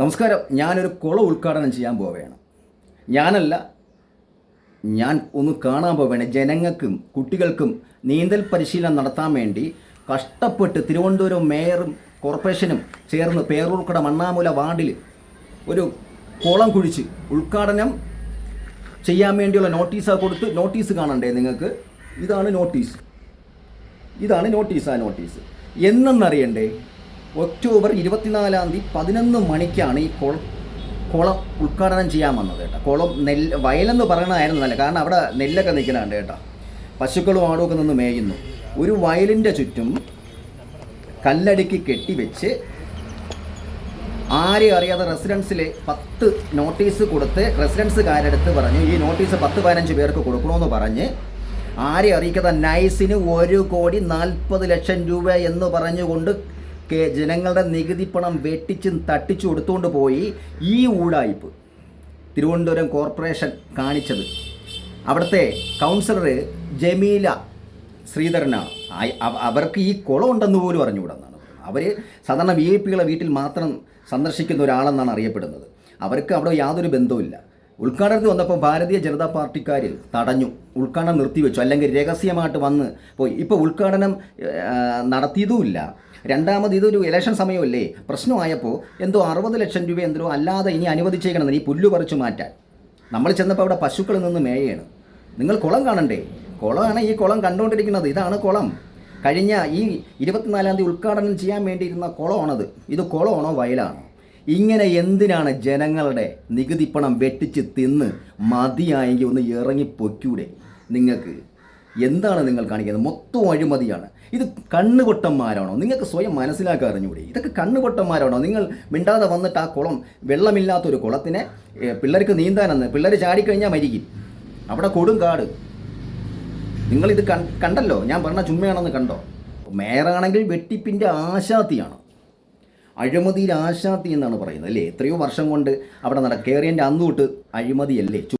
നമസ്കാരം. ഞാനൊരു കുളം ഉദ്ഘാടനം ചെയ്യാൻ പോവുകയാണ്. ഞാനല്ല ഞാൻ ഒന്ന് കാണാൻ പോവുകയാണ്. ജനങ്ങൾക്കും കുട്ടികൾക്കും നീന്തൽ പരിശീലനം നടത്താൻ വേണ്ടി കഷ്ടപ്പെട്ട് തിരുവനന്തപുരം മേയറും കോർപ്പറേഷനും ചേർന്ന് പേരൂർക്കട മണ്ണാമൂല വാർഡിൽ ഒരു കുളം കുഴിച്ച് ഉദ്ഘാടനം ചെയ്യാൻ വേണ്ടിയുള്ള നോട്ടീസ് കൊടുത്ത് നോട്ടീസ് കാണണ്ടേ നിങ്ങൾക്ക്? ഇതാണ് നോട്ടീസ്. ഇതാണ് നോട്ടീസ് ആ നോട്ടീസ്. എന്നെന്നറിയണ്ടേ ഒക്ടോബർ ഇരുപത്തിനാലാം തീയതി പതിനൊന്ന് മണിക്കാണ് ഈ കുളം കുളം ഉദ്ഘാടനം ചെയ്യാൻ വന്നത് കേട്ടോ. കുളം നെല്ല് വയലെന്ന് പറയണമായിരുന്നു നല്ല. കാരണം അവിടെ നെല്ലൊക്കെ നിൽക്കുന്നുണ്ട് കേട്ടോ. പശുക്കളും ആടുമൊക്കെ നിന്ന് മേയുന്നു. ഒരു വയലിന്റെ ചുറ്റും കല്ലടുക്കി കെട്ടിവെച്ച് ആരെയും അറിയാതെ റെസിഡൻസിൽ പത്ത് നോട്ടീസ് കൊടുത്ത് റെസിഡൻസുകാരെടുത്ത് പറഞ്ഞു ഈ നോട്ടീസ് പത്ത് പതിനഞ്ച് പേർക്ക് കൊടുക്കണമെന്ന് പറഞ്ഞ് ആരെയും അറിയിക്കാതെ നൈസിന് ഒരു കോടി നാൽപ്പത് ലക്ഷം രൂപ എന്ന് പറഞ്ഞുകൊണ്ട് കെ- ജനങ്ങളുടെ നികുതി പണം വെട്ടിച്ചും തട്ടിച്ചു കൊടുത്തുകൊണ്ട് പോയി ഈ ഊടായ്പ്. തിരുവനന്തപുരം കോർപ്പറേഷൻ കാണിച്ചത്. അവിടുത്തെ കൗൺസിലർ ജമീല ശ്രീധരനാണ് അവർക്ക് ഈ കുളം ഉണ്ടെന്ന് പോലും അറിഞ്ഞുകൂടെന്നാണ് അവർ സാധാരണ വി ഐ പികളെ വീട്ടിൽ മാത്രം സന്ദർശിക്കുന്ന ഒരാളെന്നാണ് അറിയപ്പെടുന്നത്. അവർക്ക് അവിടെ യാതൊരു ബന്ധവുമില്ല. ഉദ്ഘാടനത്തിൽ വന്നപ്പോൾ ഭാരതീയ ജനതാ പാർട്ടിക്കാർ തടഞ്ഞു. ഉദ്ഘാടനം നിർത്തിവെച്ചു. അല്ലെങ്കിൽ രഹസ്യമായിട്ട് വന്ന് പോയി. ഇപ്പോൾ ഉദ്ഘാടനം നടത്തിയതുമില്ല. രണ്ടാമത് ഇതൊരു ഇലക്ഷൻ സമയമല്ലേ? പ്രശ്നമായപ്പോൾ എന്തോ അറുപത് ലക്ഷം രൂപ എന്തോ അല്ലാതെ ഇനി അനുവദിച്ചേക്കണമെന്ന് ഈ പുല്ല് പറിച്ചു മാറ്റാൻ. നമ്മൾ ചെന്നപ്പോൾ അവിടെ പശുക്കളിൽ നിന്ന് മേയാണ് നിങ്ങൾ കുളം കാണണ്ടേ? കുളമാണ് ഈ കുളം കണ്ടുകൊണ്ടിരിക്കുന്നത്. ഇതാണ് കുളം. കഴിഞ്ഞ ഈ ഇരുപത്തിനാലാം തീയതി ഉദ്ഘാടനം ചെയ്യാൻ വേണ്ടിയിരുന്ന കുളമാണത്. ഇത് കുളമാണോ വയലാണോ? ഇങ്ങനെ എന്തിനാണ് ജനങ്ങളുടെ നികുതി പണം വെട്ടിച്ച് തിന്ന് മതിയായെങ്കിൽ ഒന്ന് ഇറങ്ങി പൊയ്ക്കൂടെ? നിങ്ങൾക്ക് എന്താണ് നിങ്ങൾ കാണിക്കുന്നത്? മൊത്തം അഴിമതിയാണ്. ഇത് കണ്ണുകൊട്ടന്മാരാണോ? നിങ്ങൾക്ക് സ്വയം മനസ്സിലാക്കാൻ അറിഞ്ഞൂടെ? ഇതൊക്കെ കണ്ണുകൊട്ടന്മാരാണോ? നിങ്ങൾ മിണ്ടാതെ വന്നിട്ട് ആ കുളം വെള്ളമില്ലാത്തൊരു കുളത്തിനെ പിള്ളേർക്ക് നീന്താനെന്ന് പിള്ളേർ ചാടിക്കഴിഞ്ഞാൽ മരിക്കും. അവിടെ കൊടും കാട്. നിങ്ങളിത് കണ്ടല്ലോ? ഞാൻ പറഞ്ഞ ചുമ്മയാണെന്ന് കണ്ടോ? മേയറാണെങ്കിൽ വെട്ടിപ്പിന്റെ ആശാത്തിയാണ്. അഴിമതിയിൽ ആശാത്തി എന്നാണ് പറയുന്നത് അല്ലേ? എത്രയോ വർഷം കൊണ്ട് അവിടെ നട കേറിയന്റെ അന്ന് തൊട്ട് അഴിമതിയല്ലേ?